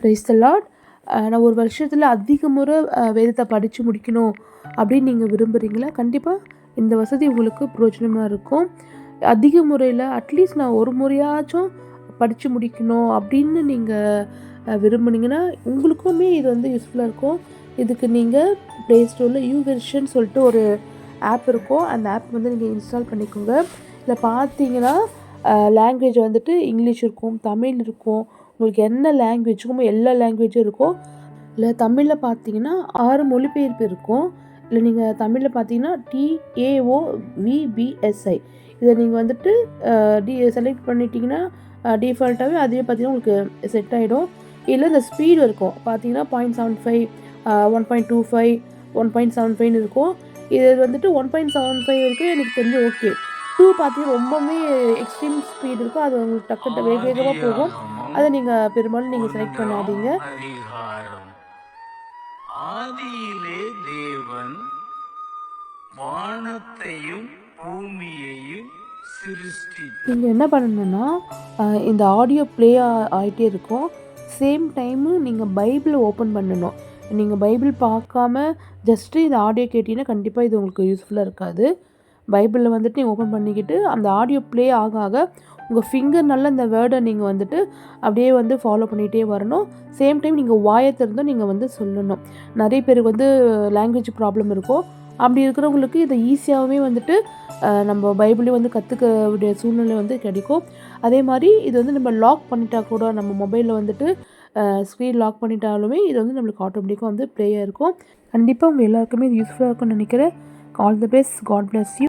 Price த lot நான் ஒரு வருஷத்தில் அதிக முறை வேதத்தை படித்து முடிக்கணும் அப்படின்னு நீங்கள் விரும்புகிறீங்களா கண்டிப்பாக இந்த வசதி உங்களுக்கு பிரயோஜனமாக இருக்கும். அதிக முறையில் அட்லீஸ்ட் நான் ஒரு முறையாச்சும் படித்து முடிக்கணும் அப்படின்னு நீங்கள் விரும்புனீங்கன்னா உங்களுக்குமே இது வந்து யூஸ்ஃபுல்லாக இருக்கும். இதுக்கு நீங்கள் ப்ளே ஸ்டோரில் யூ வெர்ஷன் சொல்லிட்டு ஒரு ஆப் இருக்கும். அந்த ஆப் வந்து நீங்கள் இன்ஸ்டால் பண்ணிக்கோங்க. இதில் பார்த்தீங்கன்னா லாங்குவேஜ் வந்துட்டு இங்கிலீஷ் இருக்கும் தமிழ் இருக்கும் உங்களுக்கு என்ன லாங்குவேஜுக்கும் எல்லா லாங்குவேஜும் இருக்கும் இல்லை தமிழில் பார்த்தீங்கன்னா ஆறு மொழிபெயர்ப்பு இருக்கும். இல்லை நீங்கள் தமிழில் பார்த்தீங்கன்னா டிஏஓ விபிஎஸ்ஐ இதை நீங்கள் வந்துட்டு டி செலக்ட் பண்ணிட்டீங்கன்னா டிஃபால்ட்டாகவே அதுவே பார்த்தீங்கன்னா உங்களுக்கு செட் ஆகிடும் இல்லை இந்த ஸ்பீடு இருக்கும். பார்த்தீங்கன்னா point seven five one point two five one point seven ஃபைவ்னு இருக்கும். இது வந்துட்டு ஒன் பாயிண்ட் செவன் ஃபைவ் வரைக்கும் எனக்கு தெரிஞ்சு ஓகே டூ பார்த்தீங்கன்னா ரொம்பவுமே எக்ஸ்ட்ரீம் ஸ்பீடு இருக்கும். அது உங்களுக்கு டக்கு வேக வேகமாக போகும். அதை நீங்கள் பெரும்பாலும் நீங்கள் செலக்ட் பண்ணாதீங்க. ஆதியிலே தேவன் வானத்தையும் பூமியையும் நீங்கள் என்ன பண்ணணும்னா இந்த ஆடியோ ப்ளே ஆகிட்டே இருக்கும். சேம் டைமு நீங்கள் பைபிளை ஓப்பன் பண்ணணும். நீங்கள் பைபிள் பார்க்காம ஜஸ்ட்டு இந்த ஆடியோ கேட்டீங்கன்னா கண்டிப்பாக இது உங்களுக்கு யூஸ்ஃபுல்லாக இருக்காது. பைபிளில் வந்துட்டு நீங்கள் ஓப்பன் பண்ணிக்கிட்டு அந்த ஆடியோ ப்ளே ஆக ஆக உங்கள் ஃபிங்கர்னால இந்த வேர்டை நீங்கள் வந்துட்டு அப்படியே வந்து ஃபாலோ பண்ணிகிட்டே வரணும். சேம் டைம் நீங்கள் வாயை திறந்தும் நீங்கள் வந்து சொல்லணும். நிறைய பேருக்கு வந்து லாங்குவேஜ் ப்ராப்ளம் இருக்கும். அப்படி இருக்கிறவங்களுக்கு இதை ஈஸியாகவே வந்துட்டு நம்ம பைபிளையும் வந்து கற்றுக்க வேண்டிய சூழ்நிலை வந்து கிடைக்கும். அதே மாதிரி இது வந்து நம்ம லாக் பண்ணிட்டா கூட நம்ம மொபைலில் வந்துட்டு ஸ்க்ரீன் லாக் பண்ணிட்டாலுமே இது வந்து நம்மளுக்கு ஆட்டோமேட்டிக்காக வந்து ப்ளே இருக்கும். கண்டிப்பாக உங்கள் எல்லாருக்குமே இது யூஸ்ஃபுல்லாக இருக்கும்னு நினைக்கிறேன். All the best God bless you